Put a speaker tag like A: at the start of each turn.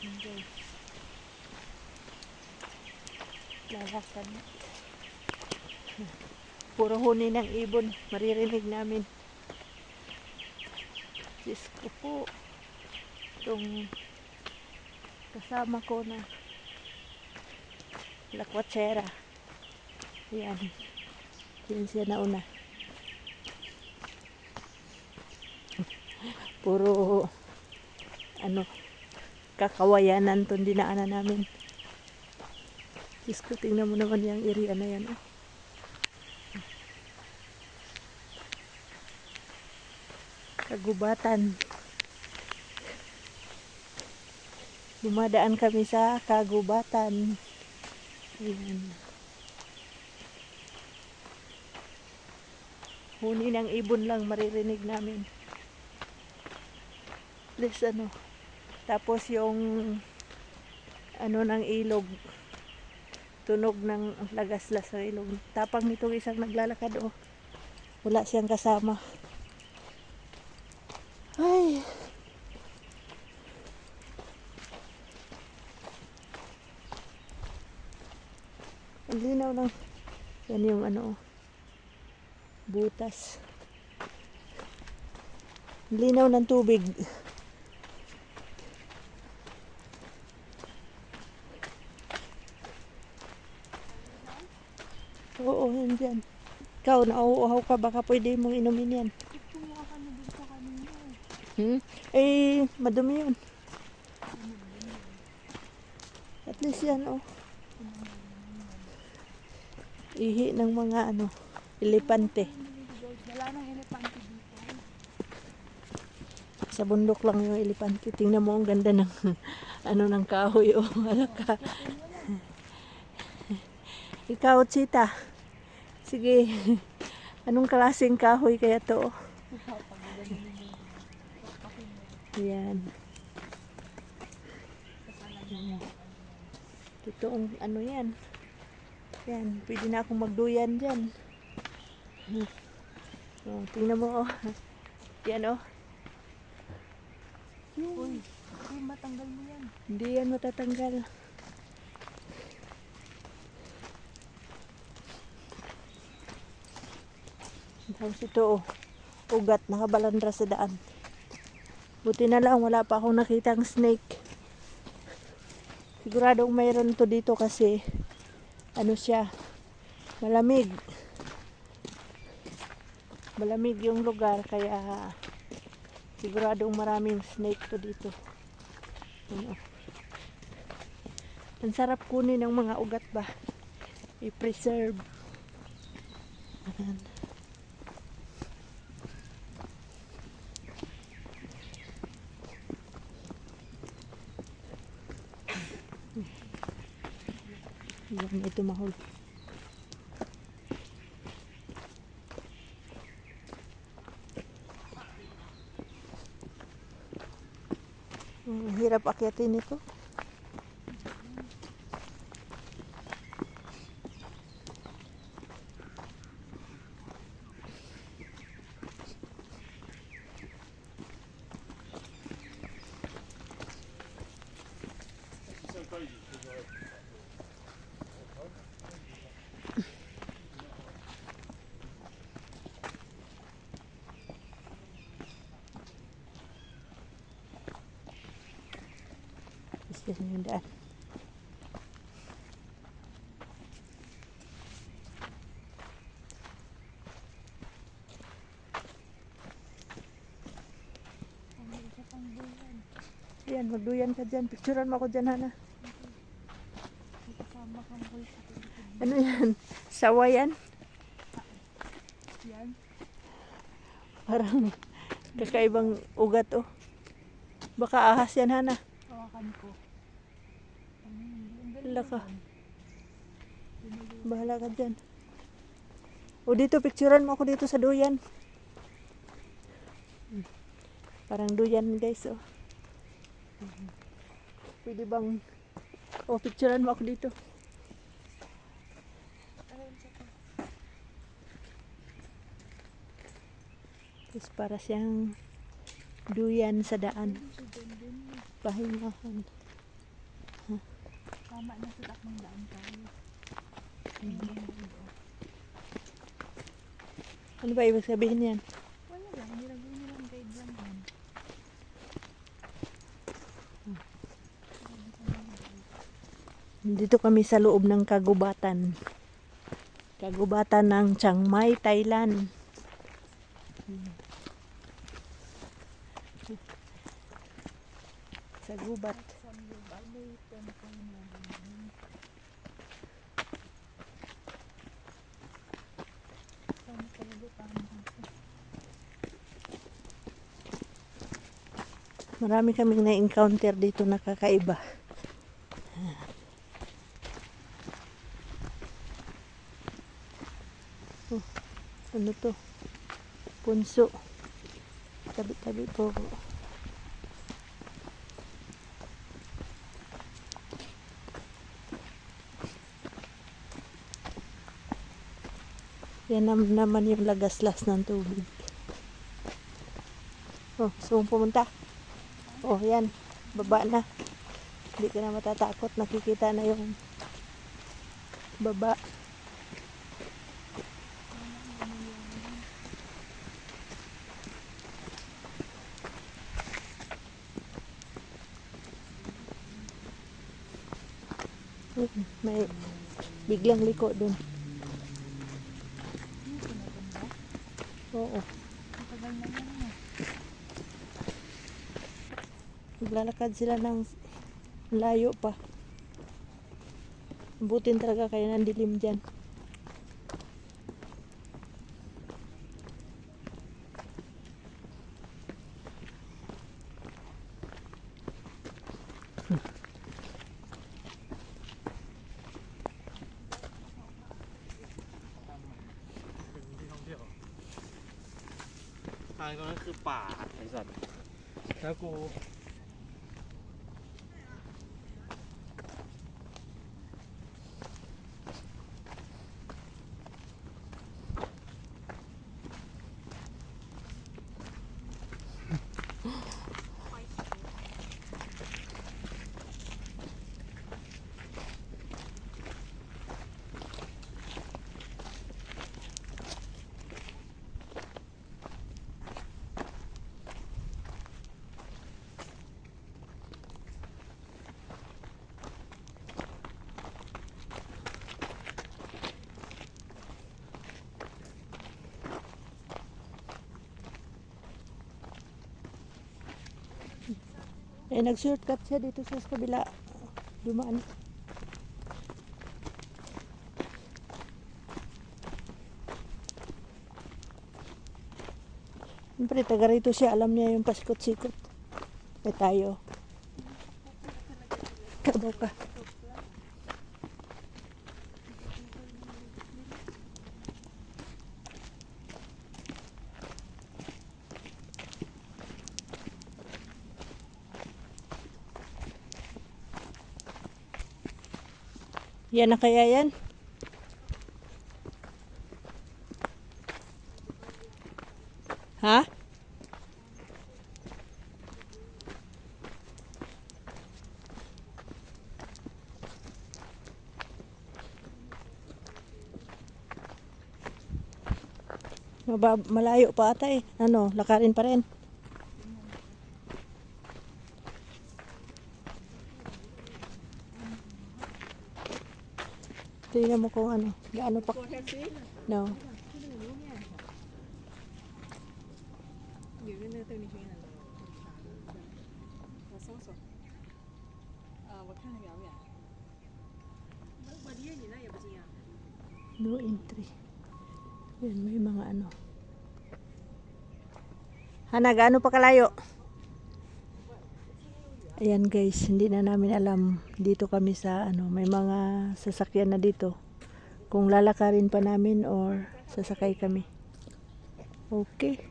A: Enjoy. Lalakan na. Puro huni ng ibon. Maririnig namin. Diyos ko po. Itong kasama ko na lakwatsera. Yan. Yan siya nauna. Puro ano kakawayanan itong dinaanan namin. Diyos ko, tingnan mo naman yung area na yan. Oh. Kagubatan. Dumadaan kami sa kagubatan. Ayan. Huni ng ibon lang maririnig namin. Please ano. Tapos yung ano ng ilog. Tunog ng lagaslas sa ilog. Tapang nitong isang naglalakad oh. Wala siyang kasama. Ay. Ang linaw ng yan yung ano oh, butas. Linaw ng tubig. Oo, yan dyan. Ikaw, nauuhaw ka, baka pwede mong inumin yan.
B: Ka.
A: Hmm? Eh, madumi yun. At least yan, oh. Ihi ng mga ano, elepante.
B: Wala nang elepante dito.
A: Sa bundok lang yung elepante. Tingnan mo, ang ganda ng ano ng kahoy, oh. Alaka. Ikaw, Chita. Sige. Anong klaseng kahoy kaya to? oh? Yan. Totoong ano yan. Yan, pwede na akong magduyan dyan. Oh, tingnan mo, oh. Yan, oh.
B: Uy, uy, matanggal mo yan.
A: Hindi yan matatanggal. Tapos ito, oh. Ugat, nakabalandra sa daan. Buti na lang, wala pa akong nakitang snake. Siguradong mayroon to dito kasi, ano siya, malamig. Malamig yung lugar, kaya siguradong maraming snake to dito. Ano. Ang sarap kunin ng mga ugat ba? I-preserve. Ayan. Yan, ito mahul. Ang hirap akyatin ito. Gusto niyo yung daan.
B: Ang isa pang bulan.
A: Yan, magduyan ka dyan. Picturean mo ako dyan, Hana. Ano yan? Sawa yan?
B: Yan.
A: Parang kakaibang ugat, oh. Baka ahas yan, Hana.
B: Hawakan ko.
A: Hala ka. Bahala ka dyan. O dito, picturean mo ako dito sa duyan. Parang duyan, guys, oh. Pwede bang... O, picturean mo ako dito. Tapos para siyang duyan sa daan. Pahingahan.
B: Tama na sa takmang daan tayo.
A: Ano ba ibig sabihin yan?
B: Wala lang, nilagay nilang guide lang yan.
A: Dito kami sa loob ng kagubatan. Kagubatan ng Chiang Mai, Thailand. Sa gubat.
B: Sa Bali, temple na ganyan. Sa Kalugutan dito.
A: Marami kaming na-encounter dito na kakaiba. Oh, ano to? Punso. Tabi-tabi po. Yan nam- naman yung lagaslas ng tubig. Oh, gusto mong pumunta? Oh, yan. Baba na. Hindi ka na matatakot. Nakikita na yung baba. Mm, May biglang liko dun. Naglalakad sila ng layo pa. Butin talaga kayo ng dilim dyan.
C: ที่ท่องเที่ยวทางตรงนั้นคือป่าไอสัตว์ แล้วกู
A: Eh, nag-shortcut siya dito sa kabila. Dumaan. Siyempre, taga rito siya. Alam niya yung pasikot-sikot. Eh, tayo. Kabaw ka. Yan na kaya yan? Ha? Mabab malayo pa ata eh. Ano, lakarin pa rin. Tingnan mo kung ano. Gaano pa. No. No entry. Yan, may mga ano. Hana, gaano pa kalayo? Ayan guys, hindi na namin alam. Dito kami sa ano, may mga sasakyan na dito. Kung lalakarin pa namin or sasakay kami. Okay.